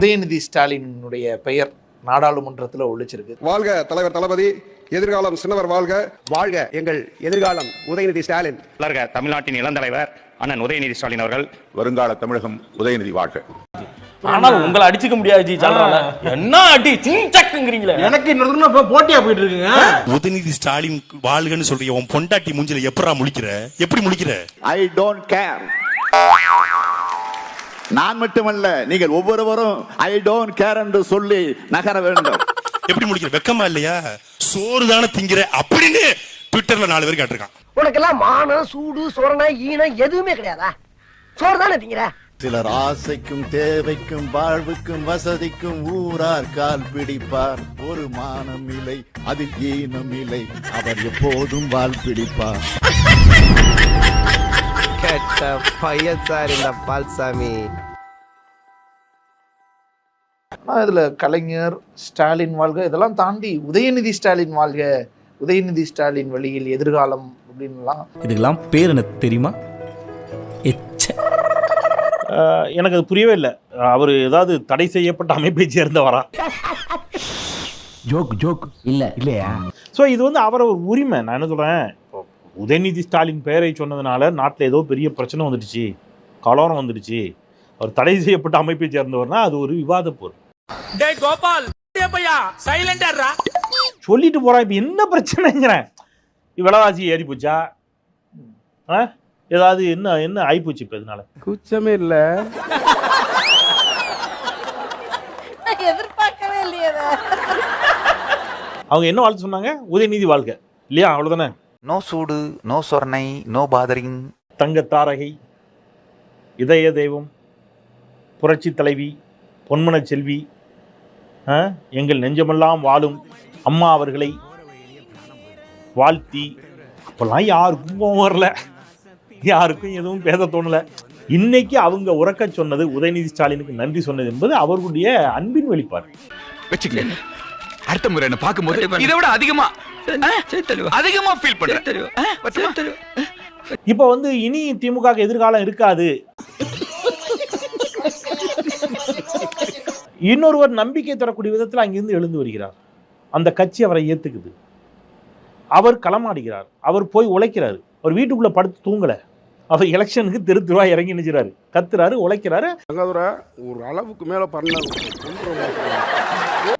உதயநிதி ஸ்டாலினுடைய பெயர் நாடாளுமன்றத்தில் ஒழிச்சிருக்கு. வாழ்க தலைவர் தளபதி எதிர்காலம் சின்னவர் வாழ்க. வாழ்க எங்கள் எதிர்காலம் உதயநிதி ஸ்டாலின். வளர்க தமிழ்நாட்டின் இளந்தலைவர் அண்ணன் உதயநிதி ஸ்டாலின் அவர்கள். வருங்கால தமிழகம் உதயநிதி வாழ்க. ஆனால் உங்களை அடிச்சுக்க முடியாது ஜி சொல்றாங்க என்ன அடி சிங்சக்குங்கிறீங்களே எனக்கு இன்னொரு போட்டியா போயிட்டு இருக்குங்க? உதயநிதி ஸ்டாலின் வாழ்கன்னு சொல்றிய உன் பொண்டாட்டி மூஞ்சில எப்படா முழிக்கிற? எப்படி முழிக்கிற? ஐ டோன்ட் கேர் நான் மட்டுமல்ல நீங்கள் ஒவ்வொருவரும் ஐ டோன்ட் கேர் என்று சொல்லி நகர வேண்டும். எப்படி முழிக்கிற வெக்கமா இல்லையா? சோறு தானே திங்கிற? அப்படின்னு ட்விட்டர்ல நாலு பேர் கேட்டிருக்கான். உனக்கெல்லாம் மானம் சூடு சொரணை ஈனம் எதுவுமே கிடையாதா? சோறு தானே திங்கிற? சிலர் ஆசைக்கும் தேவைக்கும் வாழ்வுக்கும் வசதிக்கும் ஊரார் கால் பிடிப்பார். ஒரு மானம் இல்லை அதில் ஈனம் இல்லை. அவர் எப்போதும் வால் பிடிப்பார். கெட்ட பையன் சார் இந்த பால்சாமி. ஆனால் இதில் கலைஞர் ஸ்டாலின் வாழ்க இதெல்லாம் தாண்டி உதயநிதி ஸ்டாலின் வாழ்க உதயநிதி ஸ்டாலின் வழியில் எதிர்காலம் அப்படின்லாம் இதுக்கெல்லாம் பேர் எனக்கு தெரியுமா? எச்ச. எனக்கு அது புரியவே இல்லை. அவர் ஏதாவது தடை செய்யப்பட்ட அமைப்பை சேர்ந்தவரா? Joke joke. இல்ல. இல்லையா? ஸோ இது வந்து அவரோட உரிமை. நான் என்ன சொல்றேன்? இப்போ உதயநிதி ஸ்டாலின் பெயரை சொன்னதுனால நாட்டில் ஏதோ பெரிய பிரச்சனை வந்துடுச்சு கலவரம் வந்துடுச்சு. அவர் தடை செய்யப்பட்ட அமைப்பை சேர்ந்தவர்னா அது ஒரு விவாத பொருள் டேய் கோபால் பையா சைலண்டா சொல்லிட்டு போறான் இப்போ என்ன பிரச்சனைங்கிறேன் விலைவாசி ஏறி போச்சா? ஆ? ஏதாவது என்ன என்ன ஆயிப்போச்சு இப்போ இதனால குச்சமே இல்ல. எதிர்பார்க்கவே இல்லையே அவங்க என்ன வாழ்த்து சொன்னாங்க? உதயநிதி வாழ்க இல்லையா? அவ்வளவுதானே? நோ சூடு நோ சொர்ணை நோ பாதரிங் தங்க தாரகை இதய தெய்வம் புரட்சி தலைவி பொன்மனச் செல்வி ஆ, எங்கள் நெஞ்சமெல்லாம் வாழும் அம்மா அவர்களை வாழ்த்தி. அப்பெல்லாம் யாருக்கும் கோவம் வரல. யாருக்கும் எதுவும் பேச தோணல. இன்னைக்கு அவங்க உறக்க சொன்னது உதயநிதி ஸ்டாலினுக்கு நன்றி சொன்னது என்பது அவர்களுடைய அன்பின் வெளிப்பாடு. வச்சுக்கல அடுத்த முறை என்ன பார்க்கும்போது இதை விட அதிகமா அதிகமா ஃபீல் பண்றேன். இப்போ வந்து இனி திமுக எதிர்காலம் இருக்காது. இன்னொருவர் நம்பிக்கை தரக்கூடிய விதத்தில் அங்கிருந்து எழுந்து வருகிறார். அந்த கட்சி அவரை ஏத்துக்குது. அவர் களமாடுகிறார். அவர் போய் உழைக்கிறாரு. அவர் வீட்டுக்குள்ள படுத்து தூங்கல. அவர் எலெக்ஷனுக்கு தெரு தெருவா இறங்கி நிற்கிறாரு கத்துறாரு உழைக்கிறாரு. ஒரு அளவுக்கு மேல பண்ண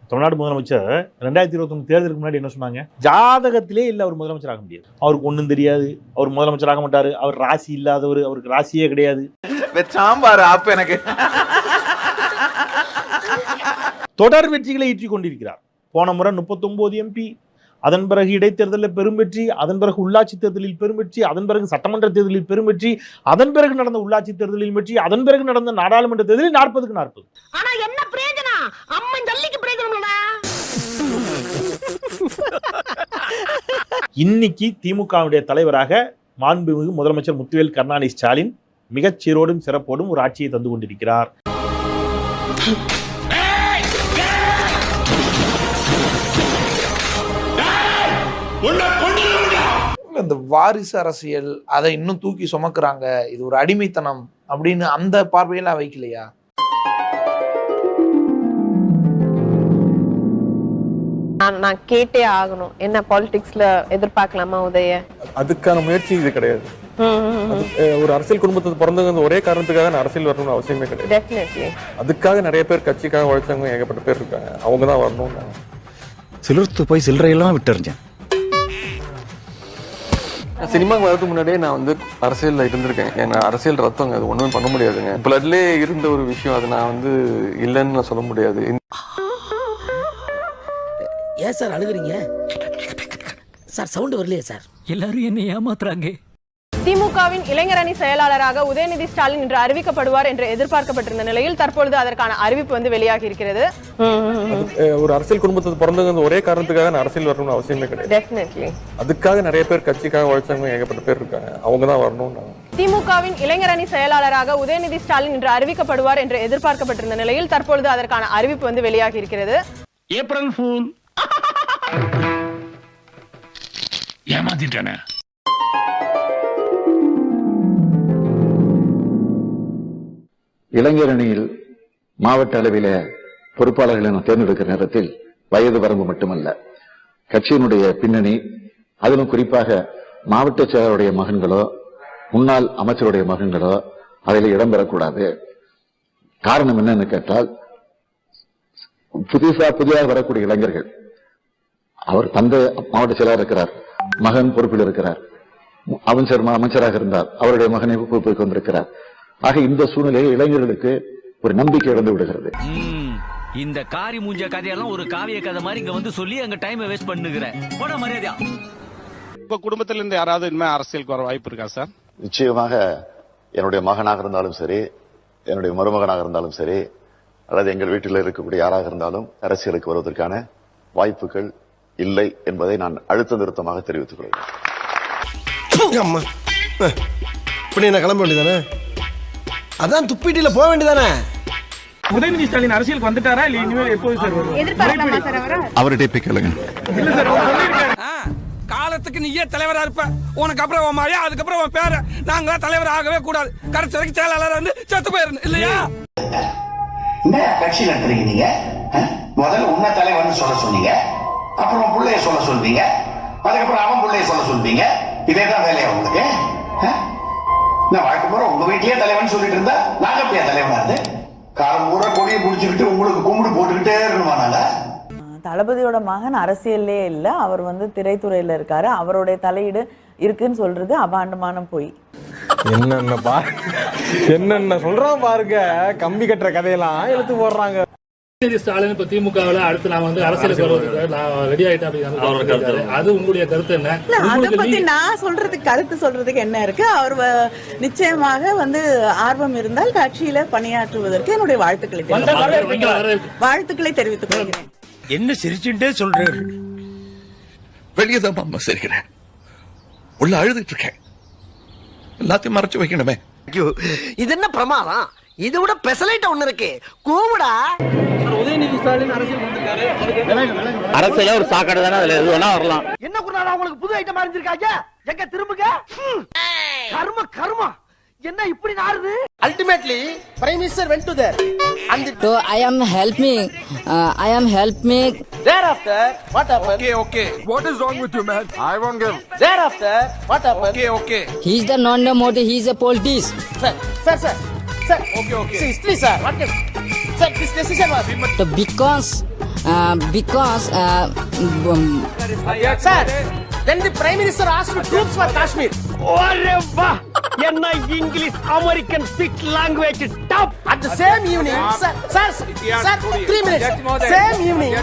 தமிழ்நாடு முதலமைச்சர் ரெண்டாயிரத்தி இருபத்தொன்னு தேர்தலுக்கு முன்னாடி என்ன சொன்னாங்க? ஜாதகத்திலே இல்லை அவர் முதலமைச்சர் ஆக முடியாது. அவருக்கு ஒன்றும் தெரியாது. அவர் முதலமைச்சர் ஆக மாட்டாரு. அவர் ராசி இல்லாதவர். அவருக்கு ராசியே கிடையாது. சாம்பார் ஆப்பு எனக்கு. தொடர் வெற்றிகளை ஈற்றிக் கொண்டிருக்கிறார். போன முறை 39 எம்பி அதன் பிறகு இடைத்தேர்தலில் பெரும் வெற்றி அதன் பிறகு உள்ளாட்சி தேர்தலில் பெரும் வெற்றி அதன் பிறகு சட்டமன்ற தேர்தலில் பெரும் வெற்றி அதன் பிறகு நடந்த உள்ளாட்சி தேர்தலில் வெற்றி அதன் பிறகு நடந்த நாடாளுமன்ற தேர்தலில் நாற்பதுக்கு நாற்பது. ஆனா என்ன பிரயோஜனம் அம்மன் ஜல்லிக்கு பிரயோஜனம் இன்னைக்கு திமுகவுடைய தலைவராக மாண்புமிகு முதலமைச்சர் முத்துவேல் கருணாநிதி ஸ்டாலின் மிகச் சீரோடும் சிறப்போடும் ஒரு ஆட்சியை தந்து கொண்டிருக்கிறார். இந்த வாரிசு அரசியல் அதை இன்னும் தூக்கி சுமக்குறாங்க. இது ஒரு அடிமைத்தனம் அப்படின்னு அந்த பார்வையெல்லாம் வைக்கலையா? நான் கேட்டே ஆகணும். என்ன பாலிடிக்ஸ்ல எதிர்பார்க்கலாமா உதய? அதுக்கான முயற்சி இது கிடையாது. ஒரு அரசியல் குடும்பத்துக்கு பிறந்தவங்க ஒரே காரணத்துக்காக நான் அரசியல் வரணும்னு அவசியமே கிடையாது. அதுக்காக நிறைய பேர் கட்சிக்காக உழைச்சவங்க ஏகப்பட்ட பேர் இருக்காங்க. அவங்க தான் வரணும் சிலிர்த்து போய் சில்லறையெல்லாம் விட்டுறிஞ்சேன். சினிமாக்கு வரதுக்கு முன்னாடியே நான் வந்து அரசியல்ல இருந்திருக்கேன். ஏன்னா அரசியல் ரத்தங்க அது ஒண்ணுமே பண்ண முடியாதுங்க. பிளட்லேயே இருந்த ஒரு விஷயம் அது நான் வந்து இல்லைன்னு நான் சொல்ல முடியாது. ஏன் சார் அழுகுறீங்க? சார் சவுண்ட் வரலையே சார். எல்லாரும் என்ன ஏமாத்துறாங்க. திமுகவின் இளைஞர் அணி செயலாளராக உதயநிதி ஸ்டாலின் இன்று அறிவிக்கப்படுவார் என்று எதிர்பார்க்கப்பட்டிருந்த நிலையில் தற்பொழுது அதற்கான அறிவிப்பு வந்து வெளியாகி இருக்கிறது. ஒரு அரசியல் குடும்பத்துக்கு பிறந்தவங்க ஒரே காரணத்துக்காக நான் அரசியல் வரணும்னு அவசியமே கிடையாது. அதுக்காக நிறைய பேர் கட்சிக்காக உழைச்சவங்க ஏகப்பட்ட பேர் இருக்காங்க. அவங்க தான் வரணும் திமுகவின் இளைஞர் அணி செயலாளராக உதயநிதி ஸ்டாலின் இன்று அறிவிக்கப்படுவார் என்று எதிர்பார்க்கப்பட்டிருந்த நிலையில் தற்பொழுது அதற்கான அறிவிப்பு வந்து வெளியாகி இருக்கிறது. April fool. ஏமாத்திட்டானே. இளைஞர் அணியில் மாவட்ட அளவில பொறுப்பாளர்களை நான் தேர்ந்தெடுக்கிற நேரத்தில் வயது வரம்பு மட்டுமல்ல. கட்சியினுடைய பின்னணி அதிலும் குறிப்பாக மாவட்ட செயலருடைய மகன்களோ முன்னாள் அமைச்சருடைய மகன்களோ அதில் இடம்பெறக்கூடாது காரணம் என்னன்னு கேட்டால் புதுசா புதிதாக வரக்கூடிய இளைஞர்கள். அவர் தந்தை மாவட்ட செயலாளர் இருக்கிறார் மகன் பொறுப்பில் இருக்கிறார் அமைச்சர் அமைச்சராக இருந்தார் அவருடைய மகனை பொறுப்புக்கு வந்திருக்கிறார் ஆக இந்த சூழ்நிலையை இளைஞர்களுக்கு ஒரு நம்பிக்கை இழந்து விடுகிறது. இந்த காரி மூஞ்ச கதையெல்லாம் ஒரு காவிய கதை மாதிரி இங்க வந்து சொல்லி அங்க டைம் வேஸ்ட் பண்ணுகிற. போட மரியாதையா. உங்க குடும்பத்துல இருந்து யாராவது இனிமே அரசியலுக்கு வர வாய்ப்பு இருக்கா சார்? நிச்சயமாக என்னுடைய மகனாக இருந்தாலும் சரி என்னுடைய மருமகனாக இருந்தாலும் சரி அல்லது எங்கள் வீட்டில் இருக்கக்கூடிய யாராக இருந்தாலும் அரசியலுக்கு வருவதற்கான வாய்ப்புகள் இல்லை என்பதை நான் அழுத்த நிறுத்தமாக தெரிவித்துக் கொள்கிறேன். கிளம்ப வேண்டியதானே அதான் துப்பிட்டில போக வேண்டியதானே? உதயநிதி ஸ்டாலின் அரசியலுக்கு வந்துட்டாரா இல்ல இனிமேல் எப்போது சார் வருவார்? எதிர்பார்க்கலாமா சார் அவரை? அவர்கிட்ட போய் கேளுங்க. காலத்துக்கு நீயே தலைவரா இருப்ப. உனக்கு அப்புறம் உன் மழையா அதுக்கப்புறம் உன் பேர. நாங்களா தலைவர் ஆகவே கூடாது. கடைசி வரைக்கும் செயலாளர் வந்து செத்து போயிருந்து இல்லையா? என்ன கட்சி நடத்துறீங்க நீங்க முதல்ல உன்ன தலைவன் சொல்ல சொன்னீங்க. அப்புறம் பிள்ளைய சொல்ல சொல்வீங்க. அதுக்கப்புறம் அவன் பிள்ளைய சொல்ல சொல்வீங்க. இதே தான் வேலையா உங்களுக்கு நான் வாழ்க்கை பூரா உங்க வீட்லயே தலைவன் சொல்லிட்டு இருந்தா நாங்க எப்படியா தலைவனா இருந்து காலம் பூரா கொடியை புடிச்சுக்கிட்டு உங்களுக்கு கும்பிடு போட்டுக்கிட்டே இருக்கணுமா நாங்க தளபதியோட மகன் அரசியல்லே இல்ல. அவர் வந்து திரைத்துறையில இருக்காரு. அவருடைய தலையீடு இருக்குன்னு சொல்றது அபாண்டமான பொய். என்னென்ன பா என்னென்ன சொல்றான் பாருங்க. கம்பி கட்டுற கதையெல்லாம் எடுத்து போடுறாங்க. ஸ்டாலின் இப்ப திமுகவில் அடுத்து நான் வந்து அரசியலுக்கு வருவதற்கு நான் ரெடி ஆயிட்டேன் அப்படின்னு அது உங்களுடைய கருத்து என்ன? அதை பத்தி நான் சொல்றதுக்கு கருத்து சொல்றதுக்கு என்ன இருக்கு? அவர் நிச்சயமாக வந்து ஆர்வம் இருந்தால் கட்சியில பணியாற்றுவதற்கு என்னுடைய வாழ்த்துக்களை தெரிவித்துக் வாழ்த்துக்களை தெரிவித்துக் கொள்கிறேன். என்ன சிரிச்சுட்டே சொல்றாரு? வெளியே தான் அம்மா சிரிக்கிறேன். உள்ள அழுதுட்டு இருக்கேன். எல்லாத்தையும் மறைச்சு வைக்கணுமே. இது என்ன பிரமாதம்? இது விட பெசலைட்ட ஒண்ணு இருக்கு. கூவுடா. உதயநிதி அரசியல் ஒரு சாக்கடை தானே அதுல எது வேணா வரலாம். என்ன குருநாதா உங்களுக்கு புது ஐட்டம் அறிஞ்சிருக்காங்க? எங்க திரும்புங்க. கர்ம கர்மா. என்ன இப்படி நாறுது? Ultimately prime minister went to there and So I am helping. Uh, I am helping. There after what happen okay okay what is wrong with you man I want give there after what happen okay okay He is the non-modi. He is a politics. Sir sir sir sir okay okay see please sir what is sir this decision was So because uh, because uh, um, sir then the prime minister asked for troops for kashmir ஒரே வா என்ன English American speak language top at the same evening sir sir sir 3 minutes same evening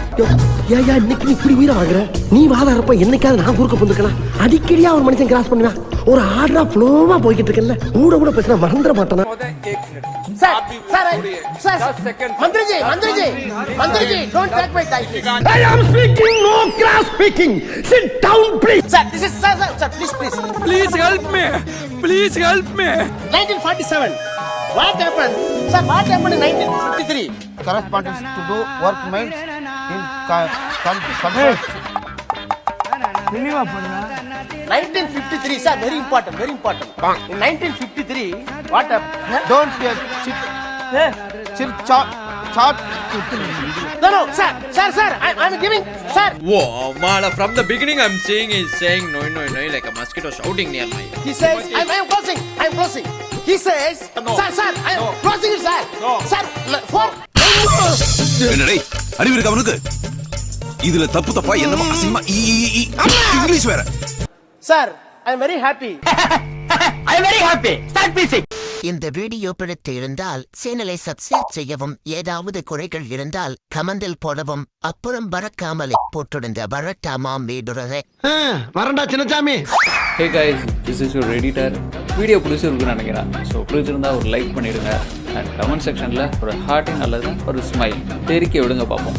ஏயா இன்னைக்கு நீ இப்படி உயிரை வாங்குற நீ வாதாரப்ப என்னைக்காவது நான் குறுக்க வந்துக்கலாம் அடிக்கடியா ஒரு மனுஷன் கிராஸ் பண்ணுவேன் ஒரு ஆர்டரா ஃப்ளோவா போய்கிட்டு இருக்கல கூட கூட பேசினா மறந்துட மாட்டானா sir sir sir மந்திரி ஜி மந்திரி ஜி மந்திரி ji don't take my time I am speaking no cross speaking sit down please sir this is sir sir, sir please please please help me please help me 1947 what happened sir what happened in 1953 correspondence to do work means in தெளிவா பண்ணுங்க 1953 sir very important very important in 1953 what happened don't chip chip chop chop no no sir sir sir I, i'm giving sir Whoa, Mala, from the beginning I'm saying is saying no, no, no, like a mosquito shouting near my. he says i'm i'm closing i'm closing he says sir sir i'm closing it sir sir l- for என்னடே அறிவு இருக்கு அவனுக்கு இதுல தப்பு தப்பா என்னமோ அசிங்கமா ஈ, ஈ, ஈ. இங்கிலீஷ் வேற. sir i'm very happy. இந்த வீடியோ பிடித்து இருந்தால் சேனலை சப்ஸ்கிரைப் செய்யவும் ஏதாவது குறைகள் இருந்தால் கமெண்டில் போடவும் அப்புறம் பறக்காமலே போட்டிருந்த வரட்டாமா மீதுரதை வரண்டா Chinnasamy Hey guys, this is your editor. Video பிடிச்சிருக்குன்னு நினைக்கிறேன். ஸோ பிடிச்சிருந்தா ஒரு லைக் பண்ணிடுங்க. அண்ட் கமெண்ட் செக்ஷனில் ஒரு ஹார்ட்டிங் அல்லது ஒரு ஸ்மைல் தெரிக்க விடுங்க பார்ப்போம்.